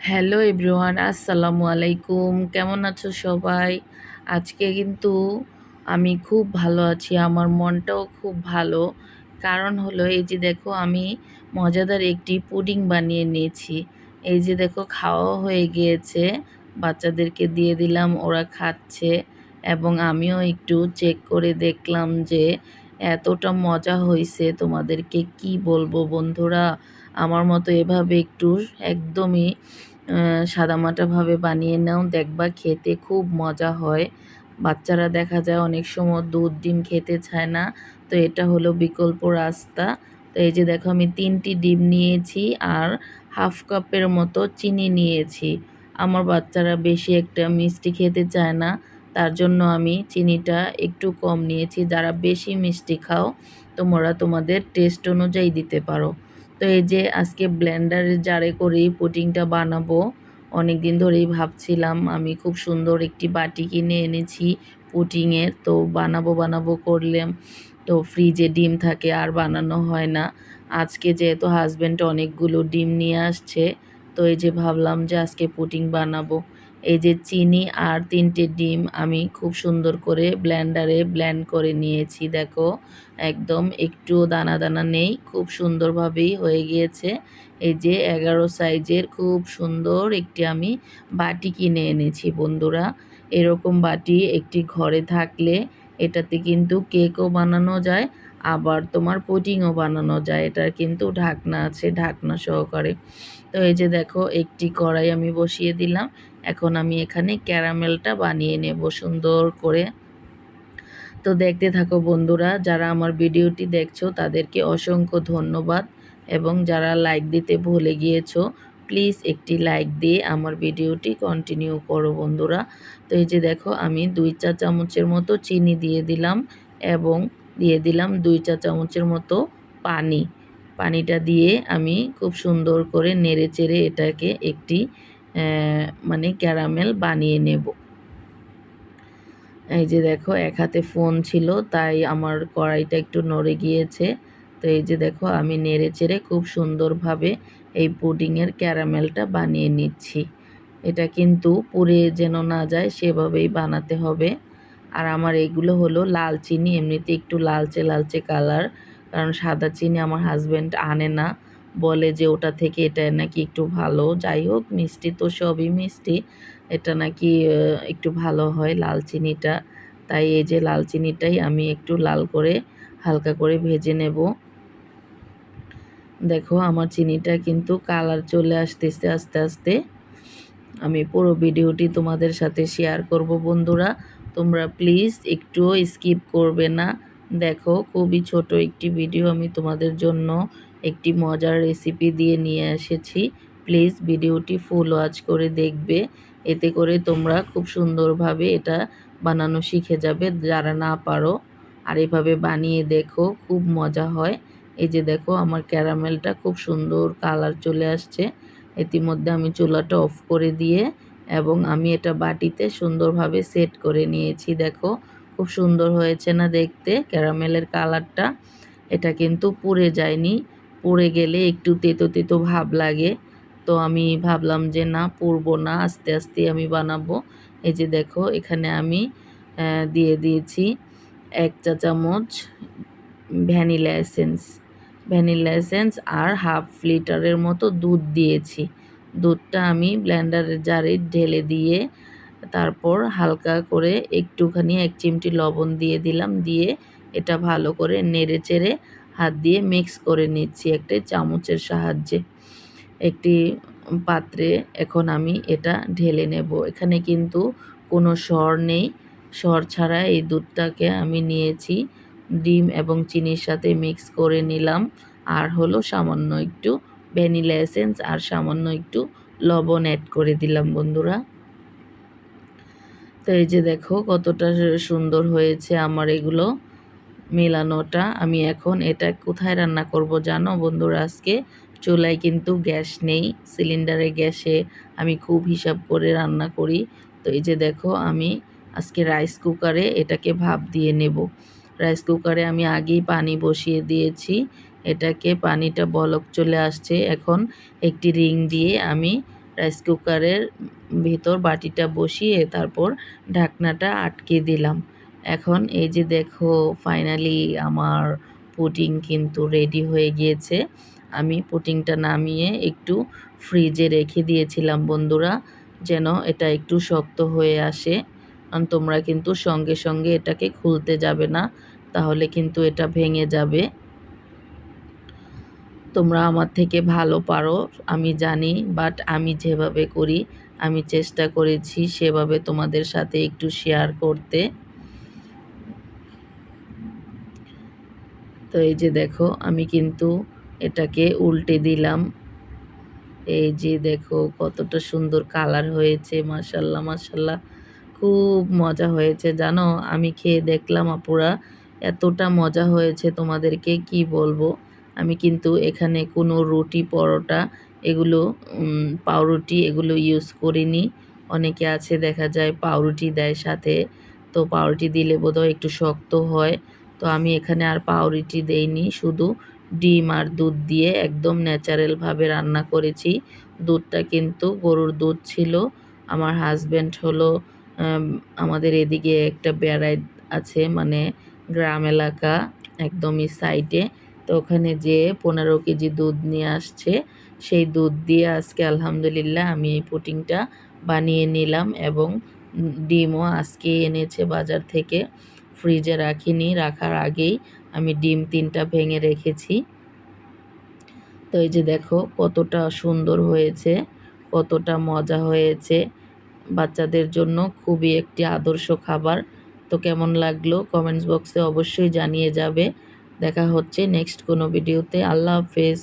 Hello everyone, আসসালামু আলাইকুম। কেমন আছো সবাই? আজকে কিন্তু আমি খুব ভালো আছি, আমার মনটাও খুব ভালো। কারণ হলো এই যে দেখো, আমি মজাদার একটি পুডিং বানিয়ে নিয়েছি। এই যে দেখো খাওয়া হয়ে গিয়েছে, বাচ্চাদেরকে দিয়ে দিলাম, ওরা খাচ্ছে এবং আমিও একটু চেক করে দেখলাম যে এতটা মজা হয়েছে তোমাদেরকে কি বলব বন্ধুরা? আমার মতো এভাবে একটু একদমই সাদামাটাভাবে বানিয়ে নাও। দেখবা খেতে খুব মজা হয়। বাচ্চারা দেখা যায় অনেক সময় দুধ ডিম খেতে চায় না। তো এটা হলো বিকল্প রাস্তা। তো এই যে দেখো আমি তিনটি ডিম নিয়েছি আর হাফ কাপের মতো চিনি নিয়েছি। আমার বাচ্চারা বেশি একটা মিষ্টি খেতে চায় না। তার জন্য আমি চিনিটা একটু কম নিয়েছি। যারা বেশি মিষ্টি খাও, তোমরা তোমাদের টেস্ট অনুযায়ী দিতে পারো। তো এই যে আজকে ব্লেন্ডারের জারে করেই পুটিংটা বানাবো। অনেক দিন ধরেই ভাবছিলাম আমি খুব সুন্দর একটি বাটি কিনে এনেছি পুটিংয়ের। তো বানাবো বানাবো করলাম তো ফ্রিজে ডিম থাকে, আর বানানো হয় না। আজকে যেহেতু হাজব্যান্ড অনেকগুলো ডিম নিয়ে আসছে, তো এই যে ভাবলাম যে আজকে পুটিং বানাবো। এই যে চিনি আর তিনটে ডিম আমি খুব সুন্দর করে ব্ল্যান্ডারে ব্ল্যান্ড করে নিয়েছি, দেখো। একদম একটু দানা দানা নেই, খুব সুন্দরভাবেই হয়ে গিয়েছে। এই যে এগারো সাইজের খুব সুন্দর একটি আমি বাটি কিনে এনেছি বন্ধুরা। এরকম বাটি একটি ঘরে থাকলে এটাতে কিন্তু কেকও বানানো যায় আবার তোমার পুডিংও বানানো যায়, এটার কিন্তু ঢাকনা আছে, ঢাকনা সহকারে। তো এই যে দেখো, একটি কড়াই আমি বসিয়ে দিলাম। এখন আমি এখানে ক্যারামেলটা বানিয়ে নেব সুন্দর করে। তো দেখতে থাকো বন্ধুরা, যারা আমার ভিডিওটি দেখছ, তাদেরকে অসংখ্য ধন্যবাদ। এবং যারা লাইক দিতে ভুলে গিয়েছো প্লিজ একটি লাইক দিয়ে আমার ভিডিওটি কন্টিনিউ করো বন্ধুরা। তো এই যে দেখো, আমি দুই চা চামচের মতো চিনি দিয়ে দিলাম এবং দিয়ে দিলাম দুই চা চামচের মতো পানি। পানিটা দিয়ে আমি খুব সুন্দর করে নেড়ে চেড়ে এটাকে একটি মানে ক্যারামেল বানিয়ে নেব। এই যে দেখো, এক হাতে ফোন ছিল, তাই আমার কড়াইটা একটু নড়ে গিয়েছে। তো এই যে দেখো, আমি নেড়ে চেড়ে খুব সুন্দরভাবে এই পুডিংয়ের ক্যারামেলটা বানিয়ে নিচ্ছি। এটা কিন্তু পুড়ে যেন না যায়, সেভাবেই বানাতে হবে। আর আমার এগুলো হলো লাল চিনি, এমনিতে একটু লালচে লালচে কালার কারণ সাদা চিনি আমার হাজব্যান্ড আনে না। বলে যে ওটা থেকে এটা নাকি একটু ভালো। যাই হোক, মিষ্টি তো সবই মিষ্টি। এটা নাকি একটু ভালো হয় লাল চিনিটা। তাই এই যে লাল চিনিটাই আমি একটু লাল করে, হালকা করে ভেজে নেব। দেখো, আমার চিনিটা কিন্তু কালার চলে আসতেছে আস্তে আস্তে। আমি পুরো ভিডিওটি তোমাদের সাথে শেয়ার করব বন্ধুরা। তোমরা প্লিজ একটু স্কিপ করবে না। দেখো, খুবই ছোট একটি ভিডিও আমি তোমাদের জন্য একটি মজার রেসিপি দিয়ে নিয়ে এসেছি। প্লিজ ভিডিওটি ফুল ওয়াচ করে দেখবে। এতে করে তোমরা খুব সুন্দরভাবে এটা বানানো শিখে যাবে, যারা না পারো। আর এভাবে বানিয়ে দেখো, খুব মজা হয়। এই যে দেখো, আমার ক্যারামেলটা খুব সুন্দর কালার চলে আসছে। ইতিমধ্যে আমি চুলাটা অফ করে দিয়ে এবং আমি এটা বাটিতে সুন্দরভাবে সেট করে নিয়েছি। দেখো, খুব সুন্দর হয়েছে না দেখতে? ক্যারামেলের কালারটা। এটা কিন্তু পুড়ে যায়নি। পুড়ে গেলে একটু তেতো তেতো ভাব লাগে। তো আমি ভাবলাম যে না, পুড়বো না, আস্তে আস্তে আমি বানাবো। এই যে দেখো, এখানে আমি দিয়ে দিয়েছি এক চা চামচ ভ্যানিলা এসেন্স। ভ্যানিলা এসেন্স আর হাফ লিটারের মতো দুধ দিয়েছি। দুধটা আমি ব্লেন্ডারের জারে ঢেলে দিয়ে তারপর হালকা করে একটুখানি এক চিমটি লবণ দিয়ে দিলাম, দিয়ে এটা ভালো করে নেড়ে চেড়ে হাত দিয়ে মিক্স করে নিচ্ছি একটা চামচের সাহায্যে। একটি পাত্রে এখন আমি এটা ঢেলে নেব। এখানে কিন্তু কোনো সর নেই। সর ছাড়া এই দুধটাকে আমি নিয়েছি, ডিম এবং চিনির সাথে মিক্স করে নিলাম। আর হলো সামান্য একটু ভ্যানিলা এসেন্স আর সামান্য একটু লবণ অ্যাড করে দিলাম বন্ধুরা। তো এই যে দেখো কতটা সুন্দর হয়েছে আমার এগুলো মেলানোটা। আমি এখন এটা কোথায় রান্না করব জানো বন্ধুরা? আজকে চুলায় কিন্তু গ্যাস নেই, সিলিন্ডারে গ্যাসে আমি খুব হিসাব করে রান্না করি। তো এই যে দেখো আমি আজকে রাইস কুকারে এটাকে ভাপ দিয়ে নেব। রাইস কুকারে আমি আগেই পানি বসিয়ে দিয়েছি। এটাকে পানিটা বলক চলে আসছে। এখন একটি রিং দিয়ে আমি রাইস কুকারের ভিতর বাটিটা বসিয়ে তারপর ঢাকনাটা আটকে দিলাম। এখন এই যে দেখো ফাইনালি আমার পুটিং কিন্তু রেডি হয়ে গিয়েছে। আমি পুটিংটা নামিয়ে একটু ফ্রিজে রেখে দিয়েছিলাম বন্ধুরা, যেন এটা একটু শক্ত হয়ে আসে। আর তোমরা কিন্তু সঙ্গে সঙ্গে এটাকে খুলতে যাবে না, তাহলে কিন্তু এটা ভেঙে যাবে। তোমরা আমার থেকে ভালো পারো, আমি জানি বাট আমি যেভাবে করি, আমি চেষ্টা করেছি সেভাবে তোমাদের সাথে একটু শেয়ার করতে। তো এই যে দেখো, আমি কিন্তু এটাকে উল্টে দিলাম। এই যে দেখো, কতটা সুন্দর কালার হয়েছে মাসাল্লাহ মাসাল্লাহ খুব মজা হয়েছে, জানো? আমি খেয়ে দেখলাম আপুরা, এতটা মজা হয়েছে তোমাদেরকে, কি বলব? আমি কিন্তু এখানে কোনো রুটি, পরোটা এগুলো পাউরুটি এগুলো ইউজ করিনি। অনেকে আছে দেখা যায় পাউরুটি দেয় সাথে, তো পাউরুটি দিলে বোধহয় একটু শক্ত হয়। তো আমি এখানে আর পাউরুটি দেইনি, শুধু ডিম আর দুধ দিয়ে একদম ন্যাচারালভাবে রান্না করেছি। দুধটা কিন্তু গরুর দুধ ছিল। আমার হাজব্যান্ড হলো আমাদের এদিকে একটা বেড়াই আছে মানে গ্রাম এলাকা, একদমই সাইডে তো ওখানে যে পনেরো কেজি দুধ নিয়ে আসছে। সেই দুধ দিয়ে আজকে আলহামদুলিল্লাহ আমি এই পুটিংটা বানিয়ে নিলাম এবং ডিমও আজকে এনেছে বাজার থেকে। ফ্রিজে রাখিনি, রাখার আগেই আমি ডিম তিনটা ভেঙে রেখেছি। তো এই যে দেখো কতটা সুন্দর হয়েছে, কতটা মজা হয়েছে। বাচ্চাদের জন্য খুবই একটি আদর্শ খাবার। তো কেমন লাগল কমেন্টস বক্সে অবশ্যই জানিয়ে যাবে। দেখা হচ্ছে নেক্সট কোনো ভিডিওতে। আল্লাহ হাফেজ।